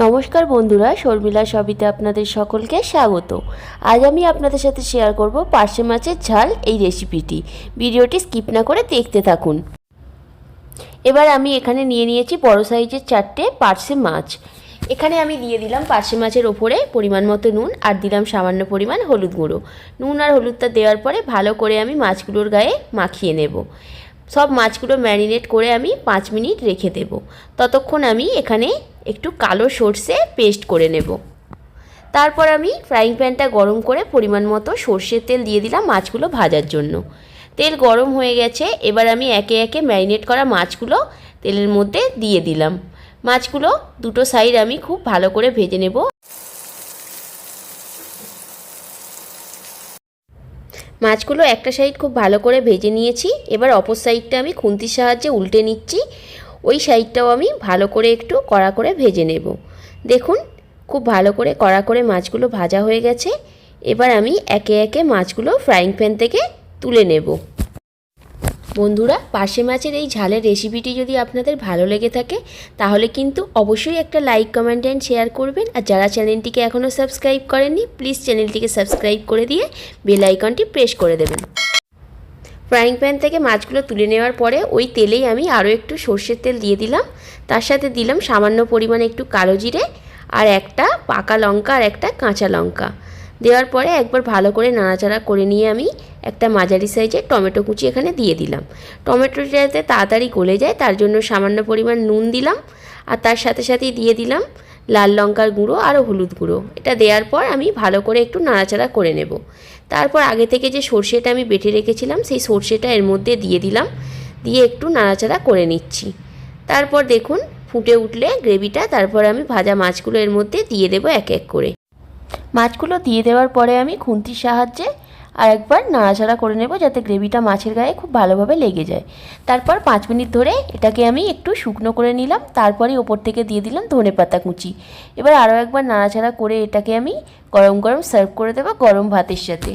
নমস্কার বন্ধুরা, শর্মিলা সবিতে আপনাদের সকলকে স্বাগত। আজ আমি আপনাদের সাথে শেয়ার করব পার্শে মাছের ঝাল এই রেসিপিটি ভিডিওটি স্কিপ না করে দেখতে থাকুন। এবার আমি এখানে নিয়ে নিয়েছি বড় সাইজের চারটে পার্শে মাছ। এখানে আমি দিয়ে দিলাম পার্শে মাছের ওপরে পরিমাণ মতো নুন আর দিলাম সামান্য পরিমাণ হলুদ গুঁড়ো। নুন আর হলুদটা দেওয়ার পরে ভালো করে আমি মাছগুলোর গায়ে মাখিয়ে নেব। সব মাছগুলো ম্যারিনেট করে আমি পাঁচ মিনিট রেখে দেব। ততক্ষণ আমি এখানে একটু কালো সর্ষে পেস্ট করে নেব। তারপর আমি ফ্রাইং প্যানটা গরম করে পরিমাণ মতো সর্ষের তেল দিয়ে দিলাম মাছগুলো ভাজার জন্য। তেল গরম হয়ে গেছে, এবার আমি একে একে ম্যারিনেট করা মাছগুলো তেলের মধ্যে দিয়ে দিলাম। মাছগুলো দুটো সাইড আমি খুব ভালো করে ভেজে নেব। মাছগুলো একটা সাইড খুব ভালো করে ভেজে নিয়েছি। এবার অপর সাইডটা আমি খুন্তির সাহায্যে উল্টে নিচ্ছি। ওই সাইডটাও আমি ভালো করে একটু কড়া করে ভেজে নেব। দেখুন, খুব ভালো করে কড়া করে মাছগুলো ভাজা হয়ে গেছে। এবার আমি একে একে মাছগুলো ফ্রাইং প্যান থেকে তুলে নেব। বন্ধুরা, পার্শে মাছের এই ঝালের রেসিপিটি যদি আপনাদের ভালো লেগে থাকে, তাহলে কিন্তু অবশ্যই একটা লাইক কমেন্ট অ্যান্ড শেয়ার করবেন। আর যারা চ্যানেলটিকে এখনও সাবস্ক্রাইব করেননি প্লিজ চ্যানেলটিকে সাবস্ক্রাইব করে দিয়ে বেল আইকনটি প্রেস করে দেবেন। ফ্রাইং প্যান থেকে মাছগুলো তুলে নেওয়ার পরে ওই তেলেই আমি আরও একটু সর্ষের তেল দিয়ে দিলাম। তার সাথে দিলাম সামান্য পরিমাণে একটু কালো জিরে আর একটা পাকা লঙ্কা আর একটা কাঁচা লঙ্কা। দেওয়ার পরে একবার ভালো করে নাড়াচাড়া করে নিয়ে আমি একটা মাঝারি সাইজের টমেটো কুচি এখানে দিয়ে দিলাম। টমেটোটা যাতে তাড়াতাড়ি গলে যায়, তার জন্য সামান্য পরিমাণ নুন দিলাম আর তার সাথে সাথেই দিয়ে দিলাম লাল লঙ্কার গুঁড়ো আর হলুদ গুঁড়ো। এটা দেওয়ার পর আমি ভালো করে একটু নাড়াচাড়া করে নেব। তারপর আগে থেকে যে সর্ষেটা আমি বেটে রেখেছিলাম, সেই সর্ষেটা এর মধ্যে দিয়ে দিলাম। দিয়ে একটু নাড়াচাড়া করে নিচ্ছি। তারপর দেখুন, ফুটে উঠলে গ্রেভিটা, তারপর আমি ভাজা মাছগুলো এর মধ্যে দিয়ে দেবো এক এক করে। মাছগুলো দিয়ে দেওয়ার পরে আমি খুন্তির সাহায্যে আর একবার নাড়াচাড়া করে নেব যাতে গ্রেভিটা মাছের গায়ে খুব ভালোভাবে লেগে যায়। তারপর পাঁচ মিনিট ধরে এটাকে আমি একটু শুকনো করে নিলাম তারপরে ওপর থেকে দিয়ে দিলাম ধনে পাতা কুচি। এবার আরও একবার নাড়াচাড়া করে এটাকে আমি গরম গরম সার্ভ করে দেবো গরম ভাতের সাথে।